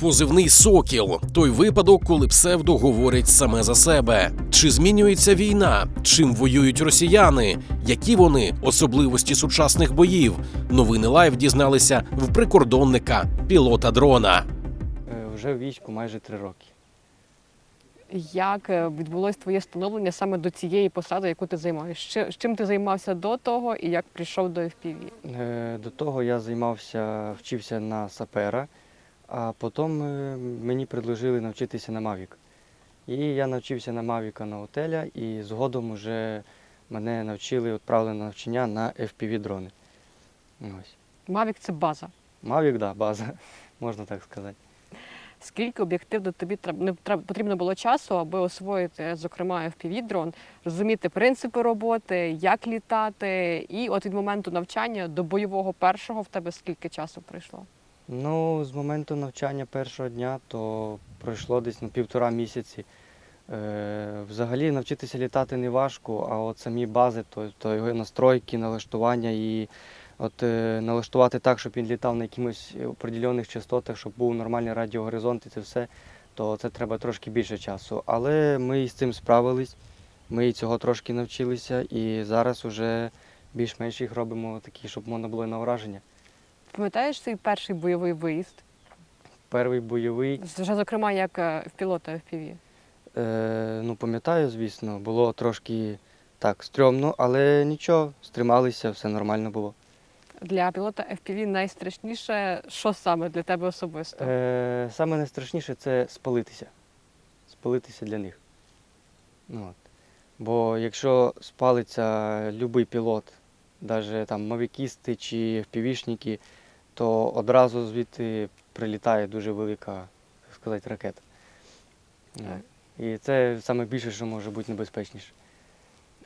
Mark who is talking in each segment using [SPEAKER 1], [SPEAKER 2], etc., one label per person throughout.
[SPEAKER 1] Позивний сокіл той випадок, коли псевдо говорить саме за себе. Чи змінюється війна? Чим воюють росіяни? Які вони особливості сучасних боїв? Новини лайв дізналися в прикордонника пілота дрона.
[SPEAKER 2] Е, Вже в війську майже три роки.
[SPEAKER 3] Як е, відбулось твоє становлення саме до цієї посади, яку ти займаєш? Чи- Чим ти займався до того і як прийшов до FPV?
[SPEAKER 2] Е, До того я займався, вчився на сапера, а потім е, мені предложили навчитися на Мавік. І я навчився на Мавіка на отеля, і згодом вже мене навчили, відправили на навчання на FPV-дрони. Ось.
[SPEAKER 3] Мавік це база.
[SPEAKER 2] Мавік, да, база, можна так сказати.
[SPEAKER 3] Скільки об'єктивно тобі потрібно було часу, аби освоїти, зокрема, FPV-дрон, розуміти принципи роботи, як літати, і от від моменту навчання до бойового першого в тебе скільки часу пройшло?
[SPEAKER 2] Ну, з моменту навчання першого дня, то пройшло десь на півтора місяці. Е, взагалі навчитися літати не важко, а от самі бази, то, то його настройки, налаштування і от е, налаштувати так, щоб він літав на якихось определених частотах, щоб був нормальний радіогоризонт і це все, то це треба трошки більше часу. Але ми з цим справились, ми цього трошки навчилися, і зараз вже більш-менш їх робимо такі, щоб можна було на враження.
[SPEAKER 3] Пам'ятаєш свій перший бойовий виїзд?
[SPEAKER 2] Перший бойовий.
[SPEAKER 3] Вже, зокрема, як е, в пілота FPV?
[SPEAKER 2] Е, ну, пам'ятаю, звісно, було трошки так стрьомно, але нічого, стрималися, все нормально було.
[SPEAKER 3] Для пілота FPV найстрашніше, що саме для тебе особисто?
[SPEAKER 2] Е, саме найстрашніше це спалитися. Спалитися для них. Ну, от. Бо якщо спалиться будь-який пілот, навіть там мавікісти чи впівішники, то одразу звідти прилітає дуже велика, як сказати, ракета.
[SPEAKER 3] Так.
[SPEAKER 2] І це саме більше, що може бути небезпечніше.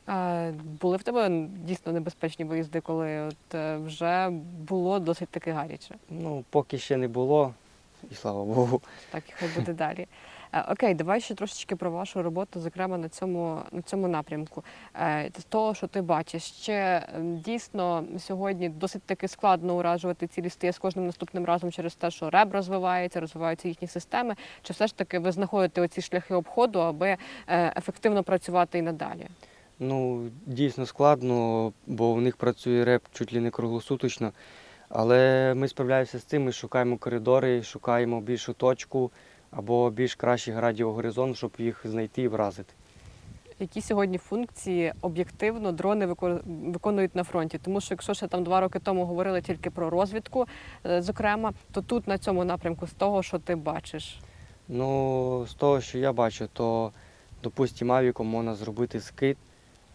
[SPEAKER 3] А, були в тебе дійсно небезпечні виїзди, коли от е, вже було досить таки гаряче.
[SPEAKER 2] Ну, поки ще не було, і слава Богу.
[SPEAKER 3] Так і хай буде далі. Е, Окей, давай ще трошечки про вашу роботу, зокрема на цьому на цьому напрямку. Е, З того, що ти бачиш, ще дійсно сьогодні досить таки складно уражувати цілі стає з кожним наступним разом через те, що реб розвивається, розвиваються їхні системи. Чи все ж таки ви знаходите оці шляхи обходу, аби е, ефективно працювати і надалі?
[SPEAKER 2] Ну, дійсно складно, бо в них працює реп чуть ли не круглосуточно. Але ми справляємося з цим, ми шукаємо коридори, шукаємо більшу точку або більш кращий радіогоризонт, щоб їх знайти і вразити.
[SPEAKER 3] Які сьогодні функції об'єктивно дрони виконують на фронті? Тому що якщо ще там два роки тому говорили тільки про розвідку, е, зокрема, то тут на цьому напрямку з того, що ти бачиш.
[SPEAKER 2] Ну, з того, що я бачу, то, допустимо, авіком можна зробити скид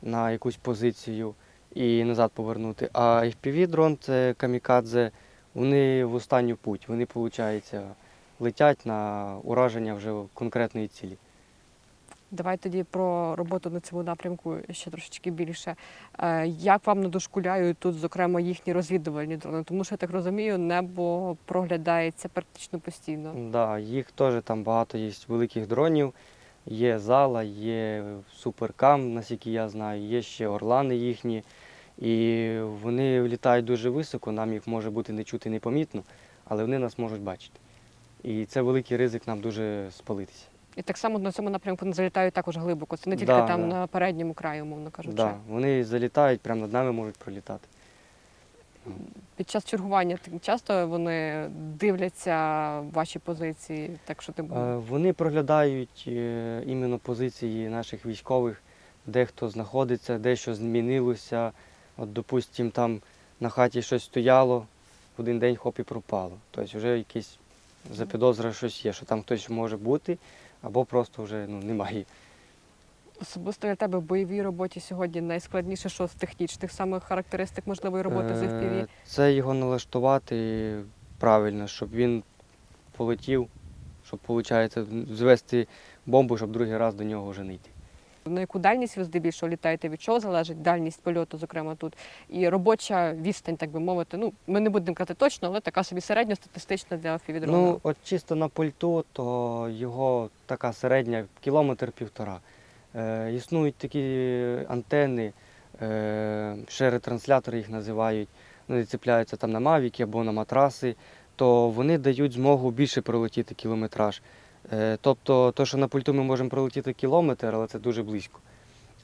[SPEAKER 2] на якусь позицію і назад повернути. А FPV-дрон це камікадзе, вони в останню путь. Вони, виходить, летять на ураження вже конкретної цілі.
[SPEAKER 3] Давай тоді про роботу на цьому напрямку ще трошечки більше. Е, Як вам надошкуляють тут, зокрема, їхні розвідувальні дрони? Тому що я так розумію, небо проглядається практично постійно.
[SPEAKER 2] Да, їх теж там багато є великих дронів. Є зала, є суперкам, наскільки я знаю, є ще орлани їхні. І вони літають дуже високо, нам їх може бути не чути непомітно, але вони нас можуть бачити. І це великий ризик нам дуже спалитися.
[SPEAKER 3] І так само на цьому напрямку не залітають також глибоко. Це не тільки
[SPEAKER 2] Да,
[SPEAKER 3] там
[SPEAKER 2] да.
[SPEAKER 3] на передньому краї, умовно кажучи.
[SPEAKER 2] Да, вони залітають, прямо над нами можуть пролітати.
[SPEAKER 3] Під час чергування часто вони дивляться ваші позиції, так що ти
[SPEAKER 2] Е, Вони проглядають е, іменно позиції наших військових, де хто знаходиться, де що змінилося. От, допустимо, там на хаті щось стояло, в один день хоп і пропало. Тобто вже якийсь запідозра щось є, що там хтось може бути, або просто вже ну, немає.
[SPEAKER 3] особисто для тебе в бойовій роботі сьогодні найскладніше, що з технічних самих характеристик можливої роботи з
[SPEAKER 2] Е,
[SPEAKER 3] FPV?
[SPEAKER 2] Це його налаштувати правильно, щоб він полетів, щоб, виходить, звести бомбу, щоб другий раз до нього вже не йти.
[SPEAKER 3] На яку дальність ви здебільшого літаєте? Від чого залежить дальність польоту, зокрема тут, і робоча відстань, так би мовити. Ну ми не будемо казати точно, але така собі середньостатистична для FPV.
[SPEAKER 2] Ну, от чисто на пульту, то його така середня кілометр півтора. Е, існують такі антени, е, ще ретранслятори їх називають. Вони цепляються там на мавіки або на матраси, то вони дають змогу більше пролетіти кілометраж. Е, Тобто, то, що на пульту ми можемо пролетіти кілометр, але це дуже близько.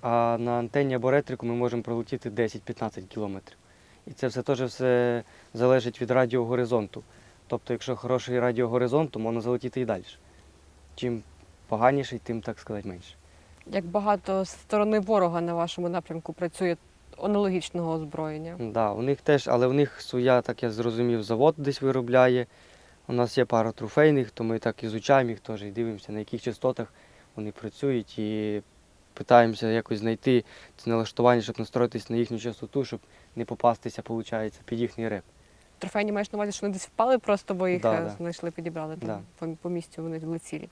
[SPEAKER 2] А на антенні або ретрику ми можемо пролетіти 10-15 кілометрів. І це все теж все залежить від радіогоризонту. Тобто, якщо хороший радіогоризонт, то можна залетіти і далі. Чим поганіший, тим, так сказати, менше.
[SPEAKER 3] Як багато з сторони ворога на вашому напрямку працює аналогічного озброєння?
[SPEAKER 2] Да, у них теж, але у них своя, так я зрозумів, завод десь виробляє. У нас є пара трофейних, то ми так ізучаємо їх теж і дивимося, на яких частотах вони працюють і питаємося якось знайти це налаштування, щоб настроїтись на їхню частоту, щоб не попастися, виходить, під їхній реп.
[SPEAKER 3] Трофейні маєш на увазі, що вони десь впали, просто бо їх
[SPEAKER 2] Да,
[SPEAKER 3] е, знайшли, підібрали там
[SPEAKER 2] Да.
[SPEAKER 3] по, по місцю вони влетілі.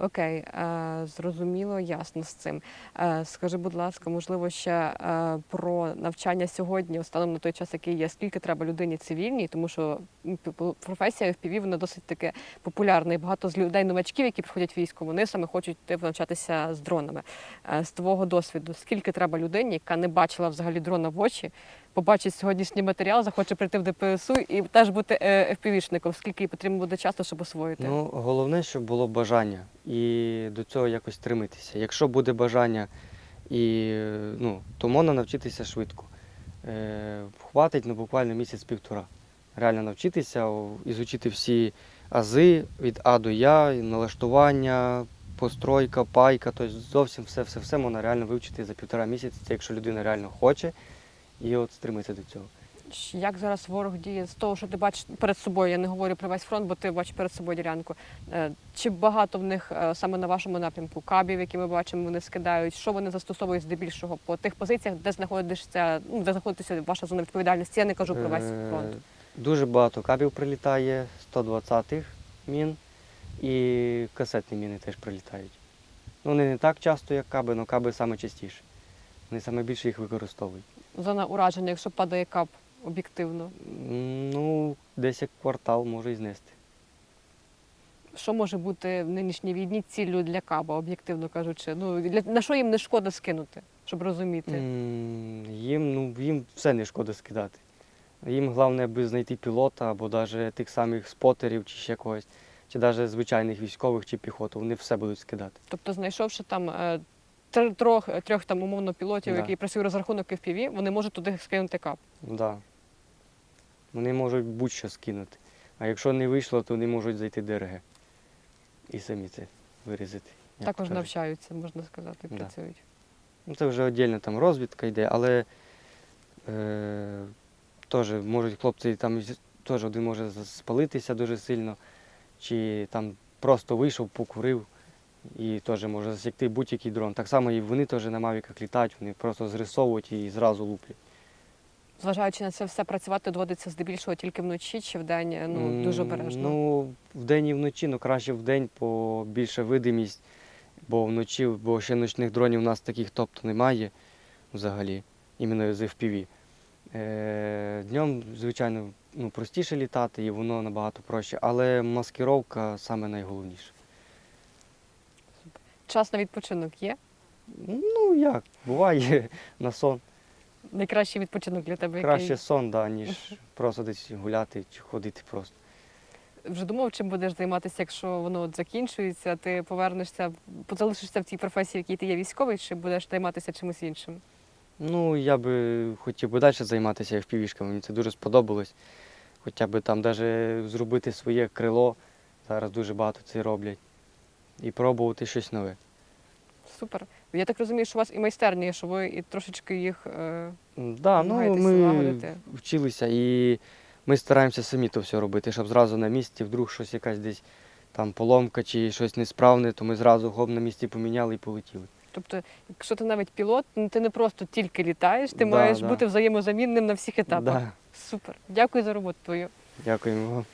[SPEAKER 3] Окей, е, зрозуміло, ясно з цим. Е, скажи, будь ласка, можливо, ще е, про навчання сьогодні, станом на той час, який є, скільки треба людині цивільній, тому що професія FPV, вона досить таки популярна. І багато з людей новачків, які приходять військо, вони саме хочуть йти навчатися з дронами. З твого досвіду, скільки треба людині, яка не бачила взагалі дрона в очі, побачить сьогоднішній матеріал, захоче прийти в ДПСУ і теж бути е, FPV-шником, скільки їй потрібно буде часу, щоб освоїти?
[SPEAKER 2] Ну, головне, щоб було бажання і до цього якось стремитися. Якщо буде бажання, і, е, ну, то можна навчитися швидко. Е, хватить ну, буквально місяць-півтора. Реально навчитися, ізучити всі ази від А до Я, налаштування, постройка, пайка, тобто зовсім все, все, все можна реально вивчити за півтора місяця, якщо людина реально хоче і от стремиться до цього.
[SPEAKER 3] Як зараз ворог діє з того, що ти бачиш перед собою? Я не говорю про весь фронт, бо ти бачиш перед собою ділянку. Е, Чи багато в них е, саме на вашому напрямку кабів, які ми бачимо, вони скидають? Що вони застосовують здебільшого по тих позиціях, де знаходишся, ну де знаходиться ваша зона відповідальності? Я не кажу про весь
[SPEAKER 2] Е,
[SPEAKER 3] фронт.
[SPEAKER 2] Дуже багато кабів прилітає, 120-х мін і касетні міни теж прилітають. Ну, вони не так часто, як каби, але каби саме частіше. Вони саме більше їх використовують.
[SPEAKER 3] Зона ураження, якщо падає кап об'єктивно.
[SPEAKER 2] Ну, десь як квартал може і знести.
[SPEAKER 3] Що може бути в нинішній війні ціллю для каба, об'єктивно кажучи? Ну для на що їм не шкода скинути, щоб розуміти?
[SPEAKER 2] М, Їм, ну, їм все не шкода скидати. Їм головне, аби знайти пілота або навіть тих самих спотерів чи ще когось, чи навіть звичайних військових чи піхоту. Вони все будуть скидати.
[SPEAKER 3] Тобто, знайшовши там е, трьох, трьох там умовно пілотів,
[SPEAKER 2] Да.
[SPEAKER 3] які працюють розрахунок FPV, вони можуть туди скинути кап.
[SPEAKER 2] Да. Вони можуть будь-що скинути. А якщо не вийшло, то вони можуть зайти ДРГ. І самі це вирізати.
[SPEAKER 3] Також навчаються, можна сказати,
[SPEAKER 2] Да.
[SPEAKER 3] працюють.
[SPEAKER 2] Ну, це вже віддільно там розвідка йде, але е, теж можуть хлопці там теж один може спалитися дуже сильно, чи там просто вийшов, покурив і теж може засікти будь-який дрон. Так само і вони теж на мавіках літають, вони просто зрисовують і зразу луплять.
[SPEAKER 3] Зважаючи на це все, працювати доводиться здебільшого тільки вночі чи вдень, ну дуже обережно.
[SPEAKER 2] Ну, вдень і вночі, ну краще вдень, бо більше видимість, бо вночі, бо ще ночних дронів у нас таких тобто немає взагалі, іменно з FPV. Е, днем, звичайно, ну, простіше літати і воно набагато проще, але маскировка саме найголовніше.
[SPEAKER 3] Час на відпочинок є.
[SPEAKER 2] Ну як, буває на сон.
[SPEAKER 3] Найкращий відпочинок для тебе
[SPEAKER 2] Краще
[SPEAKER 3] який?
[SPEAKER 2] сон, да, ніж просто десь гуляти чи ходити просто.
[SPEAKER 3] Вже думав, чим будеш займатися, якщо воно от закінчується, ти повернешся, залишишся в тій професії, в якій ти є військовий, чи будеш займатися чимось іншим?
[SPEAKER 2] Ну, я би хотів би далі займатися FPV-шками, мені це дуже сподобалось. Хоча б там навіть зробити своє крило, зараз дуже багато це роблять. І пробувати щось нове.
[SPEAKER 3] Супер. Я так розумію, що у вас і майстерні, що ви і трошечки їх е,
[SPEAKER 2] Да, ну, ми вчилися і ми стараємося самі то все робити, щоб зразу на місці, вдруг щось якась десь там поломка чи щось несправне, то ми зразу гоп на місці поміняли і полетіли.
[SPEAKER 3] Тобто, якщо ти навіть пілот, ну, ти не просто тільки літаєш, ти
[SPEAKER 2] Да,
[SPEAKER 3] маєш
[SPEAKER 2] да.
[SPEAKER 3] бути взаємозамінним на всіх етапах.
[SPEAKER 2] Да.
[SPEAKER 3] Супер. Дякую за роботу твою.
[SPEAKER 2] Дякуємо вам.